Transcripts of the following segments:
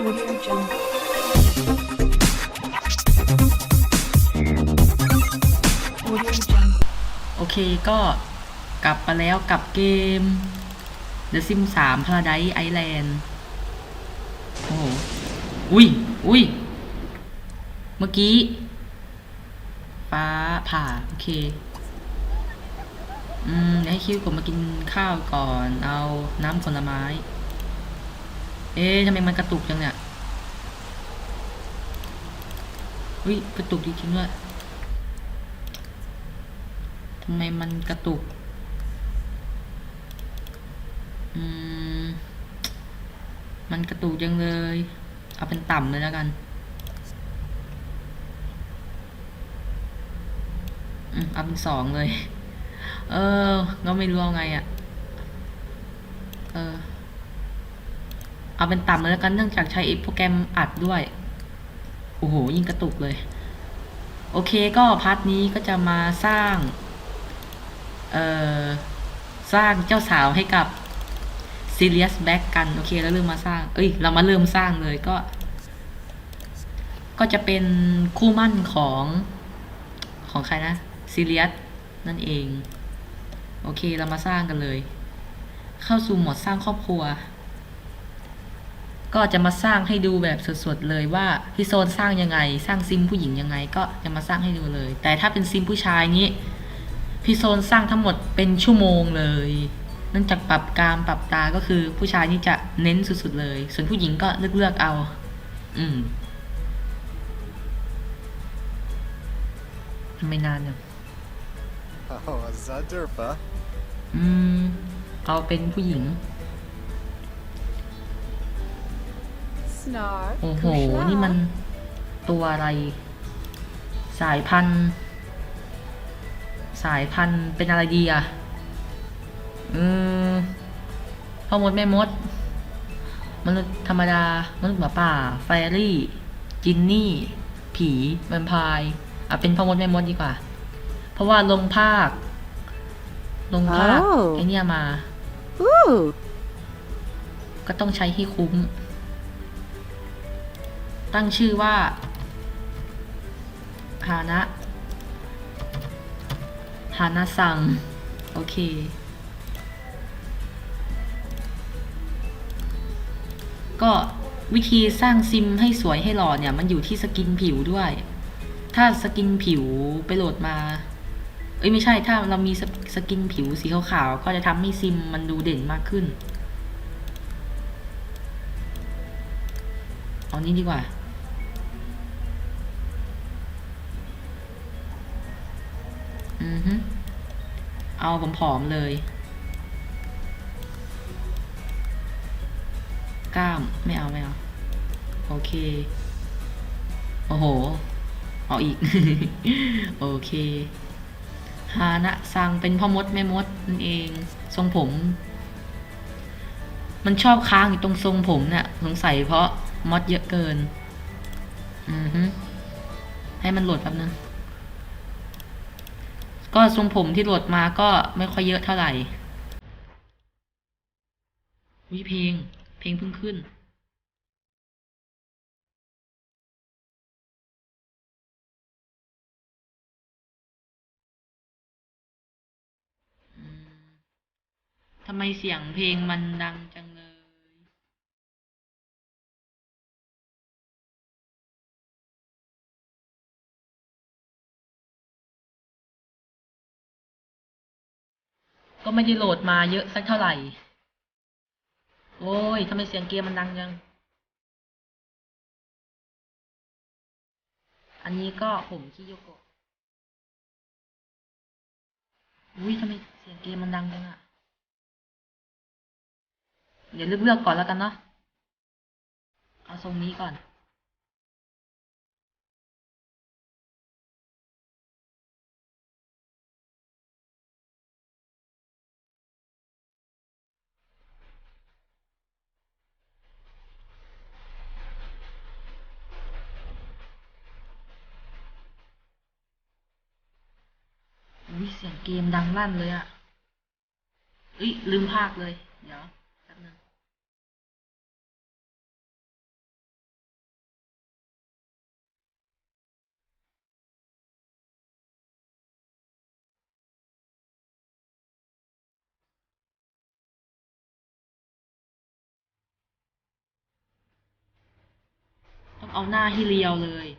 Audio Jungle. Audio Jungle. โอเคก็กลับมาแล้วกับเกม The Sims 3 Paradise Island โอ้โหอุ้ยอุ้ยเมื่อกี้ ฟ้าผ่า โอเค อืมเดี๋ยวให้คิวผมมากินข้าวก่อน เอาน้ำผลไม้ เอ๊ะทำไมมันกระตุกจังเนี่ยอุ้ยกระตุกจริงๆด้วยทำไมมันกระตุก อืม มันกระตุกจังเลย เอาเป็นต่ำเลยแล้วกัน อืม เอาเป็นสองเลย เออ ก็ไม่รู้เอาไงอะ่ะ เออ เอาเป็นต่ำเลยแล้วกันเนื่องจากใช้โปรแกรมอัดด้วย โอ้โห ยิ่งกระตุกเลย โอเคก็พาร์ทนี้ก็จะมาสร้าง เอ่อ สร้างเจ้าสาวให้กับ Serious Back กัน โอเคแล้วเริ่มมาสร้าง เอ้ย เรามาเริ่มสร้างเลยก็ ก็จะเป็นคู่มั่นของของใครนะ Serious นั่นเอง โอเคเรามาสร้างกันเลย เข้าสู่หมดสร้างครอบครัว ก็จะมาสร้างให้ดูแบบสดๆเลยว่าพี่โซนสร้างยังไง สร้างซิมผู้หญิงยังไง ก็จะมาสร้างให้ดูเลย แต่ถ้าเป็นซิมผู้ชายนี้พี่โซนสร้างทั้งหมดเป็นชั่วโมงเลยเนื่องจากปรับกรามปรับตาก็คือผู้ชายนี่จะเน้นสุดๆเลย ส่วนผู้หญิงก็เลือกๆเอา อืมทำไมนานเนี่ย Oh, is that Durpa? อืม เอาเป็นผู้หญิง โอ้โห นี่มันตัวอะไร สายพันธุ์ สายพันธุ์เป็นอะไรดีอะ อืมพ่อมดแม่มด มนุษย์ธรรมดา มนุษย์หมาป่าไฟรี่ จินนี่ ผีแวมไพร์อะเป็นพ่อมดแม่มดดีกว่า เพราะว่าลงภาค ลงภาคอ้าวไอเนี่ยมา Ooh. ก็ต้องใช้ให้คุ้ม ตั้งชื่อว่าฮานะฮานะซัง โอเค ก็วิธีสร้างซิมให้สวยให้หล่อเนี่ย มันอยู่ที่สกินผิวด้วย ถ้าสกินผิวไปโหลดมา เอ้ยไม่ใช่ถ้าเรามีสสกินผิวสีขาวๆก็จะทำให้ซิมมันดูเด่นมากขึ้น เอานี้ดีกว่า อือฮึเอาผมผอมๆเลย กล้ามไม่เอาไม่เอา โอเค โอ้โห เอาอีก โอเคฮานะซังเป็นพ่อมดแม่มดนั่นเอง ทรงผม มันชอบค้างอยู่ตรงทรงผมเนี่ยสงสัยเพราะมดเยอะเกิน อือฮึให้มันโหลดแป๊บนึง ก็ทรงผมที่โหลดมาก็ไม่ค่อยเยอะเท่าไหร่วิเพลง เพลงเพิ่งขึ้น ทำไมเสียงเพลงมันดังจังเลย ก็ไม่ได้โหลดมาเยอะสักเท่าไหร่ โอ้ยทำไมเสียงเกมมันดังจัง อันนี้ก็ผมคิโยโกะ อุ้ยทำไมเสียงเกมมันดังจังอะเดี๋ยวเลือกเลือกก่อนแล้วกันเนาะ เอาทรงนี้ก่อน เกมดังลั่นเลยอะอุ้ยลืมภาคเลย เดี๋ยวแป๊บนึงต้องเอาหน้าให้เรียวเลย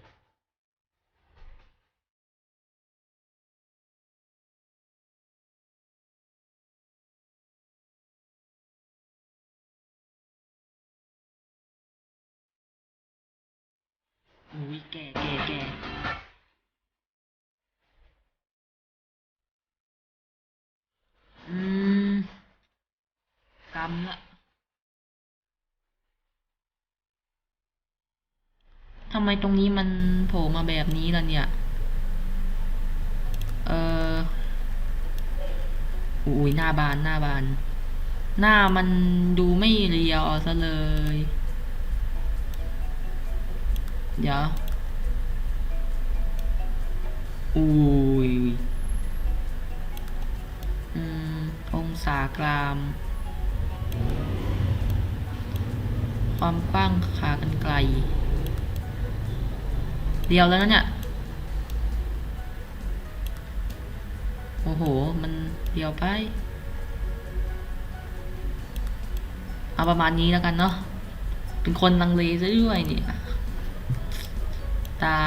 อุ้ยแก่แก่แก่อืมกำละทำไมตรงนี้มันโผล่มาแบบนี้ล่ะเนี่ย เอออุ้ยหน้าบานหน้าบาน หน้ามันดูไม่เรียวซะเลย เดี๋ยวอุ้ยอืมองศากราม ความกว้างขากันไกล เดียวแล้วนะเนี่ย โอ้โห มันเดียวไป เอาประมาณนี้แล้วกันเนาะเป็นคนลังเลซะด้วยเนี่ย ตา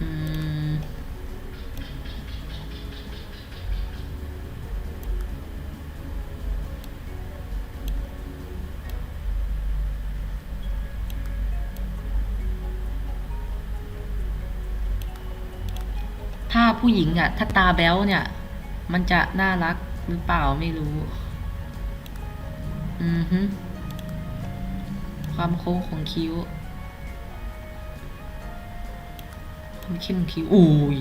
อืม ถ้าผู้หญิงอะถ้าตาแบ๊วเนี่ย มันจะน่ารัก หรือเปล่าไม่รู้ อือฮึความโค้งของคิ้ว ความเข้มของคิ้วอุ้ย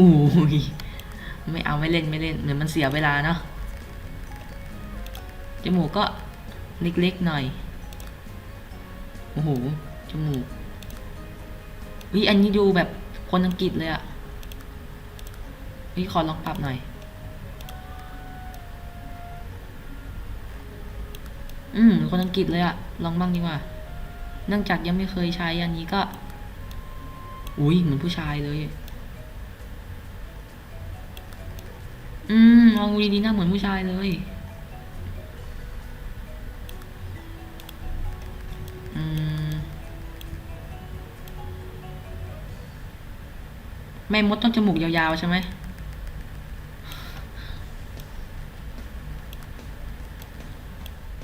อุ้ยไม่เอาไม่เล่นไม่เล่นเดี๋ยวมันเสียเวลาเนาะจมูกก็เล็กๆหน่อย โอ้โห จมูกวิอันนี้ดูแบบคนอังกฤษเลยอะวิขอลองปรับหน่อย อืม คนอังกฤษเลยอะลองบ้างดีกว่า เนื่องจากยังไม่เคยใช้อันนี้ก็ อุ้ยเหมือนผู้ชายเลย อืมลองดูดีๆหน้าเหมือนผู้ชายเลย อืม แม่มดต้องจมูกยาวๆใช่ไหม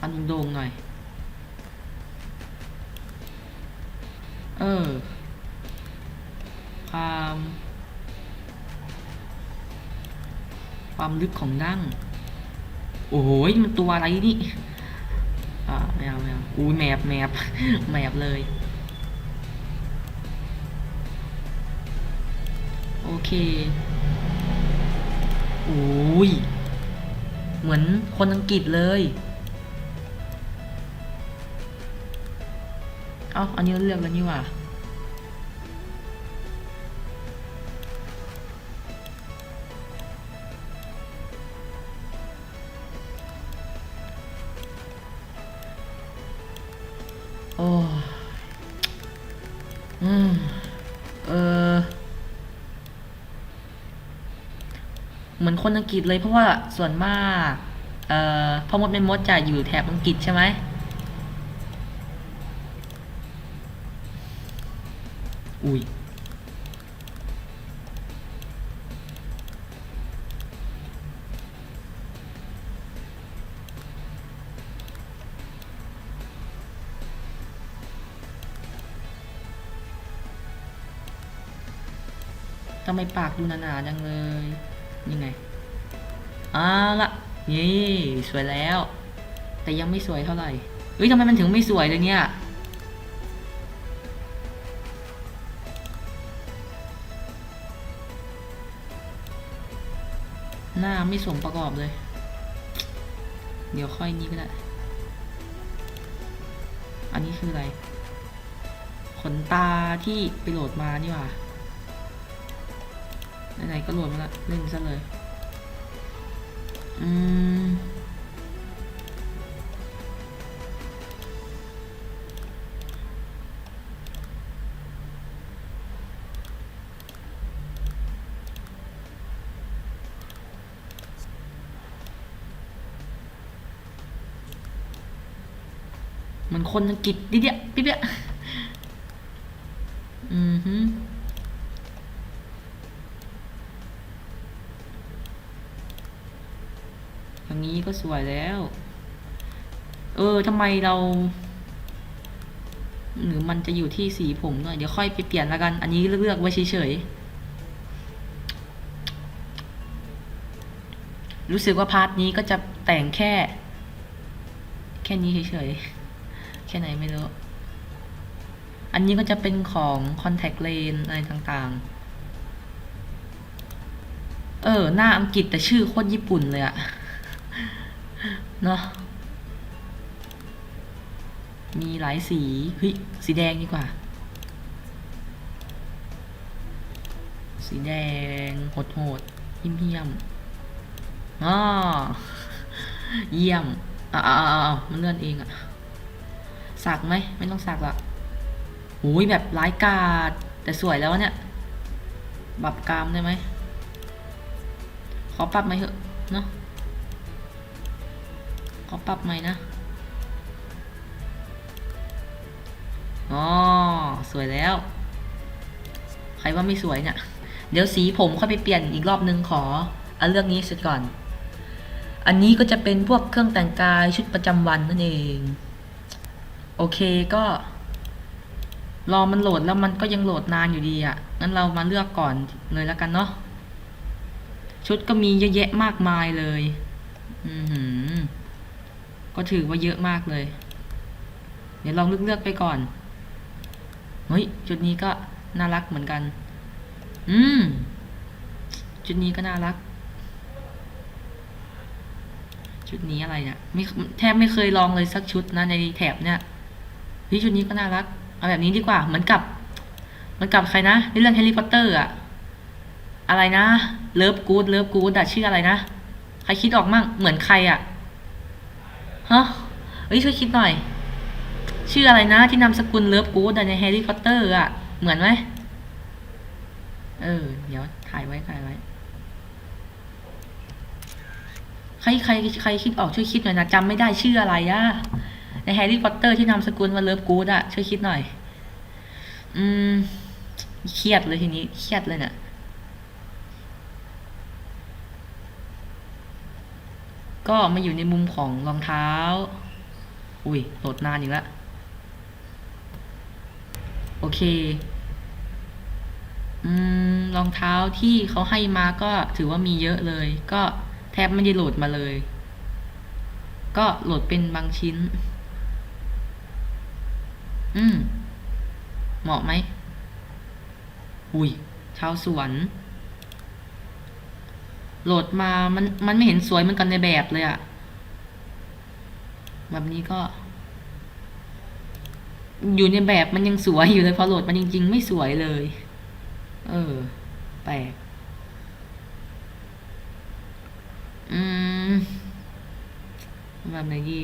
อันโด่งๆ หน่อย เออ ความ ความลึกของดั้ง โอ้โห มันตัวอะไรนี่ อ่าไม่เอาไม่เอาอุ้แมบแมบแมบเลย โอเคโอ้ย เหมือนคนอังกฤษเลย อ้าอันนี้เลือกแล้วนี่หว่าโอ้อืม เออ เหมือนคนอังกฤษเลยเพราะว่าส่วนมาก เอ่อพอมดเป็นมดจะอยู่แถบอังกฤษใช่ไหม อุ้ยทำไมปากดูหนาๆจังเลยนี่ไงเอาละนี่สวยแล้ว แต่ยังไม่สวยเท่าไหร่เฮ้ยทำไมมันถึงไม่สวยเลยเนี่ย ไม่สมประกอบเลย เดี๋ยวค่อยนี้ก็ได้ อันนี้คืออะไร ขนตาที่ไปโหลดมานี่หว่าไหนๆก็โหลดมาละเล่นซะเลย อืม เหมือนคนอังกฤษดิเดียปิ๊บเดียอือฮึอย่างนี้ก็สวยแล้ว เออทำไมเรา หรือมันจะอยู่ที่สีผมด้วยเดี๋ยวค่อยไปเปลี่ยนแล้วกัน อันนี้เลือกไว้เฉยๆ รู้สึกว่าพาร์ทนี้ก็จะแต่งแค่ แค่นี้เฉยๆ แค่ไหนไม่รู้ อันนี้ก็จะเป็นของ contact lens อะไรต่างๆ เออ หน้าอังกฤษแต่ชื่อโคตรญี่ปุ่นเลยอะเนาะมีหลายสีเฮ้ยสีแดงดีกว่า สีแดงโหดโหดๆยิ้มเยี่ยมอ๋อเยี่ยมอ่าอ่ามันเลื่อนเองอะ สักไหมไม่ต้องสักละโอ้ยแบบร้ายกาดแต่สวยแล้วเนี่ยปรับกรามได้ไหม ขอปรับไหมเหอะเนาะ ขอปรับไหมนะ อ๋อ สวยแล้ว ใครว่าไม่สวยเนี่ย เดี๋ยวสีผมค่อยไปเปลี่ยนอีกรอบนึงขอเอาเรื่องนี้เสร็จก่อน อันนี้ก็จะเป็นพวกเครื่องแต่งกายชุดประจำวันนั่นเอง โอเคก็ รอมันโหลดแล้วมันก็ยังโหลดนานอยู่ดีอะ่ะงั้นเรามาเลือกก่อนเลยแล้วกันเนาะชุดก็มีเยอะแยะมากมายเลย อือหือ ก็ถือว่าเยอะมากเลย เดี๋ยวลองเลือกเลือกๆไปก่อน เฮ้ยจุดนี้ก็น่ารักเหมือนกัน อืมจุดนี้ก็น่ารัก ชุดนี้อะไรเนี่ยไม่แทบไม่เคยลองเลยสักชุดนะในแถบเนี่ย เฮ้ยชุดนี้ก็น่ารักเอาแบบนี้ดีกว่าเหมือนกับเหมือนกับใครนะในเรื่องแฮร์รี่พอตเตอร์อะอะไรนะเลิฟกูดเลิฟกูดอะชื่ออะไรนะใครคิดออกมั่งเหมือนใครอะฮะเฮ้ยช่วยคิดหน่อย ชื่ออะไรนะที่นามสกุลเลิฟกูดในแฮร์รี่พอตเตอร์อะเหมือนไหมเออ เดี๋ยวถ่ายไว้ถ่ายไว้ใครใครใครคิดออกช่วยคิดหน่อยนะจำไม่ได้ชื่ออะไรอะ แฮร์รี่พอตเตอร์ที่นามสกุลว่าเลิฟกูดอะช่วยคิดหน่อย อืม เครียดเลยทีนี้ เครียดเลยเนี่ยก็มาอยู่ในมุมของรองเท้า อุ้ยโหลดนานอีกแล้ว โอเค อืม รองเท้าที่เขาให้มาก็ถือว่ามีเยอะเลย ก็แทบไม่ได้โหลดมาเลย ก็โหลดเป็นบางชิ้น อืม เหมาะไหม อุ้ย ชาวสวน โหลดมา มัน มันไม่เห็นสวยเหมือนกันในแบบเลยอะแบบนี้ก็ อยู่ในแบบมันยังสวยอยู่เลยพอโหลดมันจริง ๆ ไม่สวยเลย เออ แปลก อืม แบบไหนดี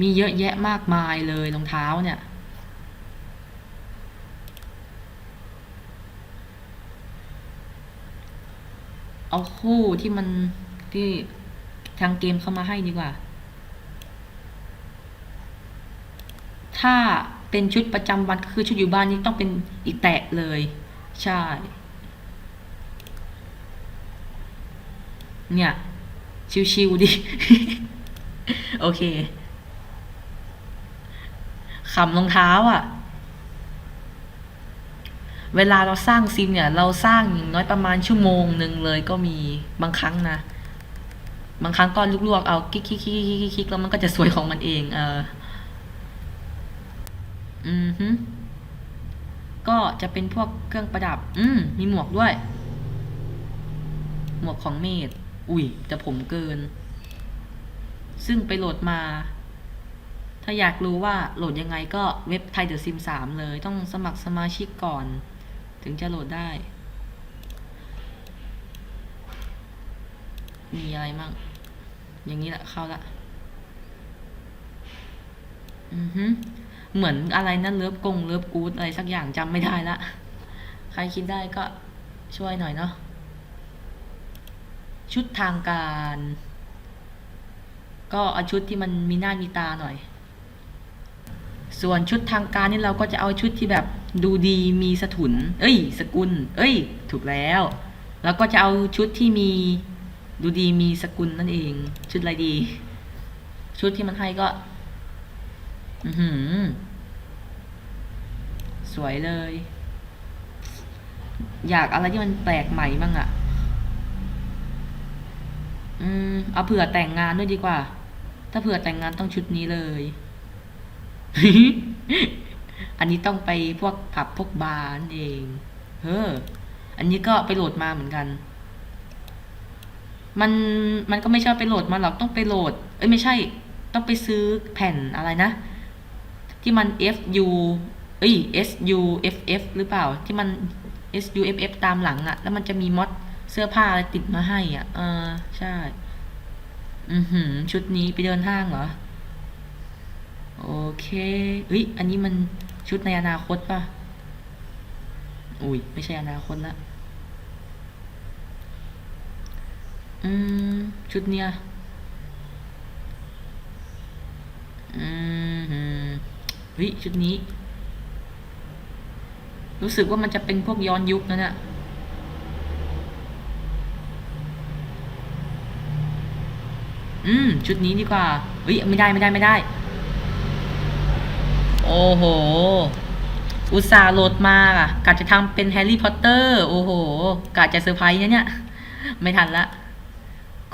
มีเยอะแยะมากมายเลยรองเท้าเนี่ย เอาคู่ที่มันที่ทางเกมเข้ามาให้ดีกว่า ถ้าเป็นชุดประจำวันก็คือชุดอยู่บ้านนี่ต้องเป็นอีกแตะเลย ใช่ เนี่ย ชิวๆดิ โอเคขำรองเท้าอะ เวลาเราสร้างซิมเนี่ย เราสร้างอย่างน้อยประมาณชั่วโมงหนึ่งเลยก็มีบางครั้งนะ บางครั้งก็ลวกๆเอาคลิกคลิกคลิกคลิกคลิกแล้วมันก็จะสวยของมันเอง เออ อือฮึก็จะเป็นพวกเครื่องประดับ อืม มีหมวกด้วย หมวกของเมดอุ้ยแต่ผมเกิน ซึ่งไปโหลดมา ถ้าอยากรู้ว่าโหลดยังไงก็เว็บไทยเดอะซิมสามเลย ต้องสมัครสมาชิกก่อน ถึงจะโหลดได้ มีอะไรมั่งอย่างนี้แหละเข้าละอือฮึเหมือนอะไรนะเลิฟกงเลิฟกูดอะไรสักอย่างจำไม่ได้ละใครคิดได้ก็ช่วยหน่อยเนาะชุดทางการ ก็เอาชุดที่มันมีหน้ามีตาหน่อย ส่วนชุดทางการนี่เราก็จะเอาชุดที่แบบ ดูดีมีสถุน เอ้ย สกุล เอ้ย ถูกแล้ว แล้วก็จะเอาชุดที่มี ดูดีมีสกุลนั่นเอง ชุดอะไรดี ชุดที่มันให้ก็ อือหือ สวยเลย อยากอะไรที่มันแปลกใหม่บ้างอะอืม เอาเผื่อแต่งงานด้วยดีกว่า ถ้าเผื่อแต่งงานต้องชุดนี้เลย อันนี้ต้องไปพวกผับพวกบาร์นั่นเองเฮ้ออันนี้ก็ไปโหลดมาเหมือนกัน มันมันก็ไม่ใช่ไปโหลดมาหรอกต้องไปโหลด เอ้ยไม่ใช่ ต้องไปซื้อแผ่นอะไรนะ ที่มัน FU เอ้ย SU FF หรือเปล่า ที่มัน SU FF ตามหลังอะแล้วมันจะมีมอดเสื้อผ้าอะไรติดมาให้อะเออใช่ อือหือ ชุดนี้ไปเดินห้างเหรอ โอเคเฮ้ย อันนี้มัน ชุดในอนาคตป่ะ อุ้ยไม่ใช่อนาคตละอืม ชุดเนี้ยอืมหืมเฮ้ยชุดนี้ รู้สึกว่ามันจะเป็นพวกย้อนยุคนะเนี่ยอืม ชุดนี้ดีกว่าเฮ้ยไม่ได้ไม่ได้ไม่ได้ โอ้โห อุตส่าห์โหลดมาอะกะจะทำเป็นแฮร์รี่พอตเตอร์ โอ้โหกะจะเซอร์ไพรส์นะเนี่ย ไม่ทันละ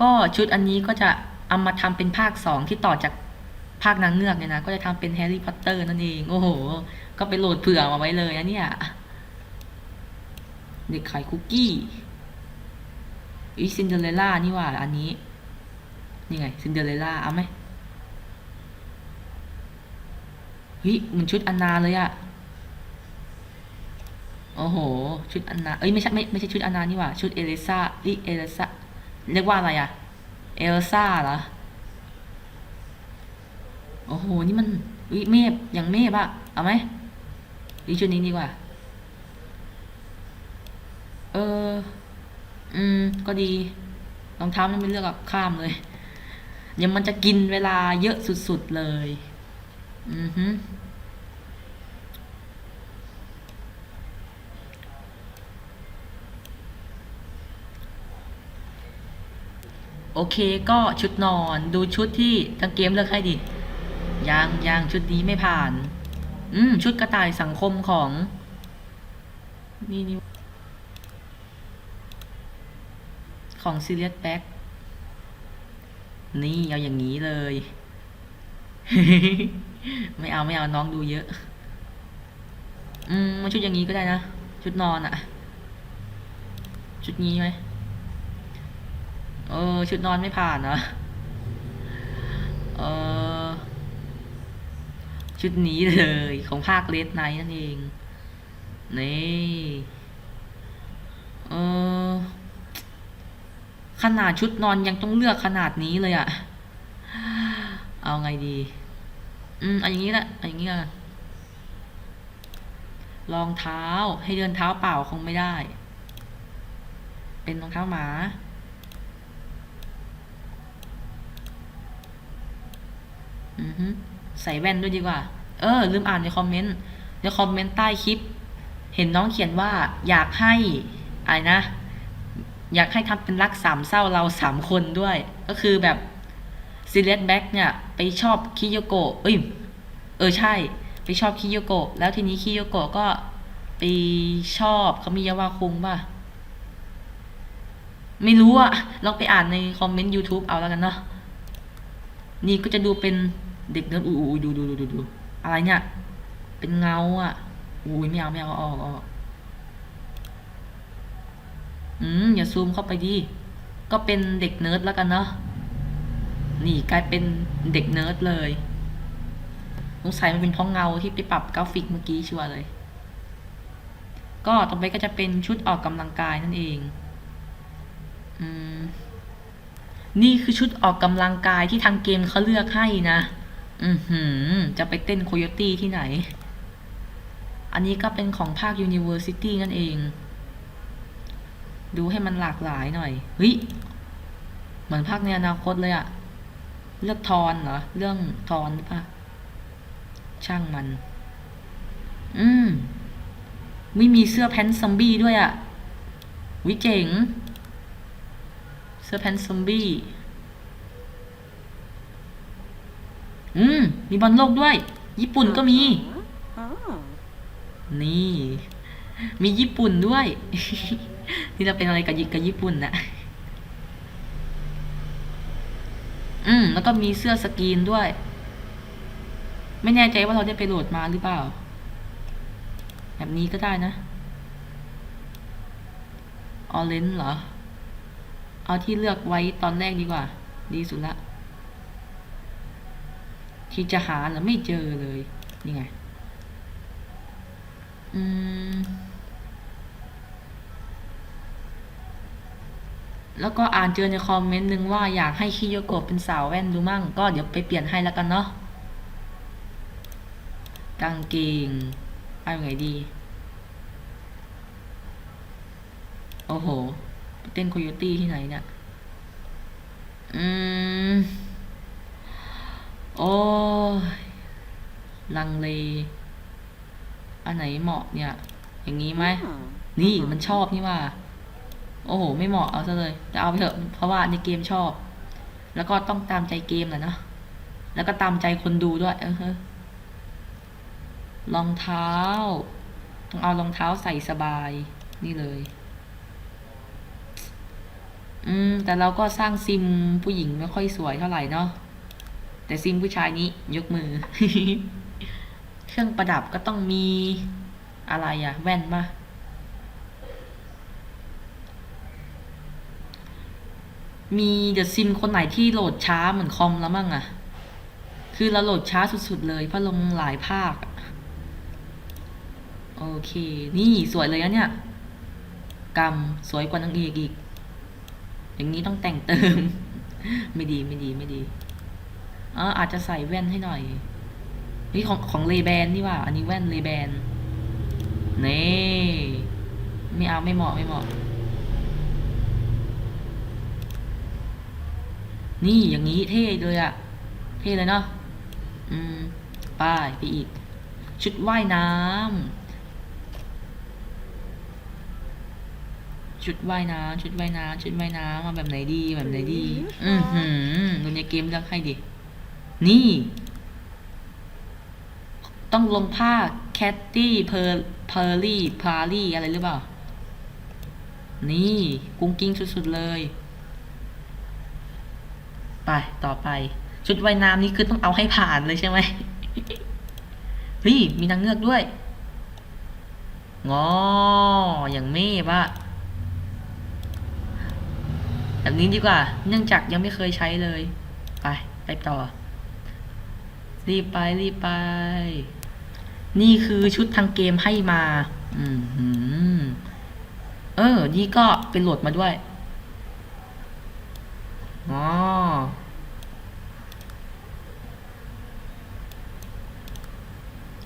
ก็ชุดอันนี้ก็จะเอามาทำเป็นภาคสองที่ต่อจากภาคนางเงือกเนี่ยนะ ก็จะทำเป็นแฮร์รี่พอตเตอร์นั่นเอง โอ้โห ก็ไปโหลดเผื่อมาไว้เลยนะเนี่ย เด็กขายคุกกี้อีซินเดอเรลล่านี่ว่า อันนี้ นี่ไง ซินเดอเรลล่าเอาไหม เฮ้ยเหมือนชุดอันนาเลยอะโอ้โห ชุดอันนา เอ้ยไม่ใช่ไม่ไม่ใช่ชุดอันนานี่หว่า ชุดเอลิซาอีเอลิซาเรียกว่าอะไรอะเอลซ่าเหรอ โอ้โห นี่มันวิเมฟอย่างเมฟอะเอาไหมดีชุดนี้ดีกว่า เออ อืม ก็ดี รองเท้ามันไม่เลือกอะข้ามเลย เดี๋ยวมันจะกินเวลาเยอะสุดๆเลย อือฮึโอเคก็ชุดนอนดูชุดที่ทางเกมเลือกให้ดิยังยังชุดนี้ไม่ผ่าน อืม ชุดกระต่ายสังคมของ นี่นี่ของ Serious Back นี่ เอาอย่างนี้เลย ไม่เอาไม่เอาน้องดูเยอะ อืมมาชุดอย่างนี้ก็ได้นะ ชุดนอนอะ่ะชุดนี้ไหมเออ ชุดนอนไม่ผ่านเหรอเออชุดนี้เลยของภาคเลดไนท์นั่นเอง นี่เออขนาดชุดนอนยังต้องเลือกขนาดนี้เลยอะเอาไงดี อืมเอาอย่างนี้แหละเอาอย่างนี้ละรองเท้าให้เดินเท้าเปล่าคงไม่ได้ เป็นรองเท้าหมา อือฮึใส่แว่นด้วยดีกว่า เออ ลืมอ่านในคอมเมนต์ในคอมเมนต์ใต้คลิป เห็นน้องเขียนว่า อยากให้อะไรนะ อยากให้ทำเป็นรักสามเศร้าเราสามคนด้วย ก็คือแบบซีเรียสแบ็กเนี่ย ไปชอบคิโยโกะเอ้ยเออใช่ ไปชอบคิโยโกะแล้วทีนี้คิโยโกะก็ไปชอบคามิยาวะคุงป่ะ ไม่รู้อะลองไปอ่านในคอมเมนต์ YouTube เอาแล้วกันเนาะนี่ก็จะดูเป็นเด็กเนิร์ดอู้ดูดูดูดูดูอะไรเนี่ย เป็นเงาอะอุ้ยไม่เอาไม่เอาออกอออกอืมอย่าซูมเข้าไปดิก็เป็นเด็กเนิร์ดแล้วกันเนาะ นี่กลายเป็นเด็กเนิร์ดเลยสงสัยมันเป็นเพราะเงาที่ไปปรับกราฟิกเมื่อกี้ชัวร์เลย ก็ต่อไปก็จะเป็นชุดออกกำลังกายนั่นเองอืมนี่คือชุดออกกำลังกายที่ทางเกมเขาเลือกให้นะ อือหือ จะไปเต้นโคโยตี้ที่ไหน อันนี้ก็เป็นของภาค University นั่นเอง ดูให้มันหลากหลายหน่อย เฮ้ย เหมือนภาคในอนาคตเลยอะ เลือกทอนเหรอ เรื่องทอนหรือเปล่าช่างมัน อืม ไม่มีเสื้อแพนซอมบี้ด้วยอะ่ะ วิเจ๋ง เสื้อแพนซอมบี้ อืม มีบอลโลกด้วย ญี่ปุ่นก็มี นี่ มีญี่ปุ่นด้วย นี่เราเป็นอะไรกับกับญี่ปุ่นนะอืม แล้วก็มีเสื้อสกรีนด้วย ไม่แน่ใจว่าเราได้ไปโหลดมาหรือเปล่า แบบนี้ก็ได้นะออเรนเหรอ เอาที่เลือกไว้ตอนแรกดีกว่า ดีสุดละ ที่จะหาแล้วไม่เจอเลย นี่ไง อืม แล้วก็อ่านเจอในคอมเมนต์หนึ่งว่าอยากให้คิโยโกะเป็นสาวแว่นดูมั่ง ก็เดี๋ยวไปเปลี่ยนให้แล้วกันเนาะกางเกงเอาไงดี โอ้โหไปเต้นโคโยตี้ที่ไหนเนี่ย อืม โอ้ยลังเล อันไหนเหมาะเนี่ย อย่างนี้ไหม Hmm. นี่มันชอบนี่ว่า โอ้โห ไม่เหมาะเอาซะเลยแต่เอาไปเถอะเพราะว่าในเกมชอบ แล้วก็ต้องตามใจเกมแหละเนาะแล้วก็ตามใจคนดูด้วย เออรองเท้า ต้องเอารองเท้าใส่สบายนี่เลย อืม แต่เราก็สร้างซิมผู้หญิงไม่ค่อยสวยเท่าไหร่เนาะแต่ซิมผู้ชายนี้ยกมือ เครื่องประดับก็ต้องมีอะไรอะแว่นปะ มีเดอะซิมคนไหนที่โหลดช้าเหมือนคอมแล้วมั่งอะคือเราโหลดช้าสุดๆเลยเพราะลงหลายภาค โอเค นี่สวยเลยนะเนี่ยกรรมสวยกว่านางเอกอีก อย่างนี้ต้องแต่งเติม ไม่ดีไม่ดีไม่ดีอ๋ออาจจะใส่แว่นให้หน่อย นี่ของของเลแบนนี่ว่า อันนี้แว่นเลแบนนี่ไม่เอาไม่เหมาะไม่เหมาะ นี่อย่างนี้เท่เลยอะเท่เลยเนาะอืมไป้ายไปอีก ชุดว่ายน้ำชุดว่ายน้ำชุดว่ายน้ำชุดว่ายน้ำมาแบบไหนดีแบบไหนดี อือหือดูในเกมเลือกให้ดินี่ ต้องลงผ้าแคตตี้เพอร์เพอร์ลี่พารี่อะไรหรือเปล่า นี่ กุ้งกิ้งสุดๆเลย ไปต่อไป ชุดว่ายน้ำนี่คือต้องเอาให้ผ่านเลยใช่ไหมเฮ้ยมีนางเงือกด้วยงออย่างเม่ปะแบบนี้ดีกว่า เนื่องจากยังไม่เคยใช้เลย ไป ไปต่อ รีบไปรีบไป นี่คือชุดทางเกมให้มา อืมหืมเออ นี่ก็เป็นโหลดมาด้วย อ๋อ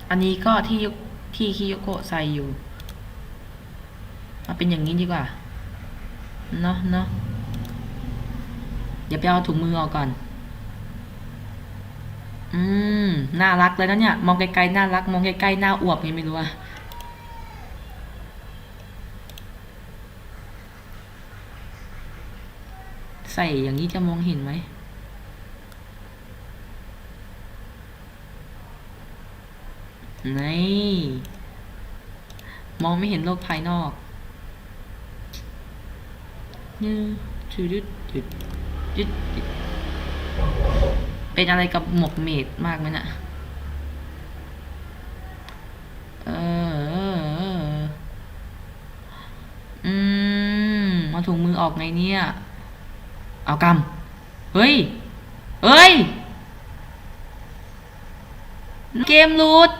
อันนี้ก็ที่ที่คิโยโกะใส่อยู่มาเป็นอย่างนี้ดีกว่าเนาะเนาะเดี๋ยวไปเอาถุงมือออกก่อน อืม น่ารักเลยนะเนี่ย มองไกลๆน่ารัก มองใกล้ๆน่าอวบไงไม่รู้อะใส่อย่างนี้จะมองเห็นไหม นี่มองไม่เห็นโลกภายนอกนี่จุดจุดจุดจุดจุดเป็นอะไรกับหมกเมดมากไหมนะ่ะเอออืมเอาถุงมือออกไงเนี่ย เอากำเฮ้ย เฮ้ย เกมลุด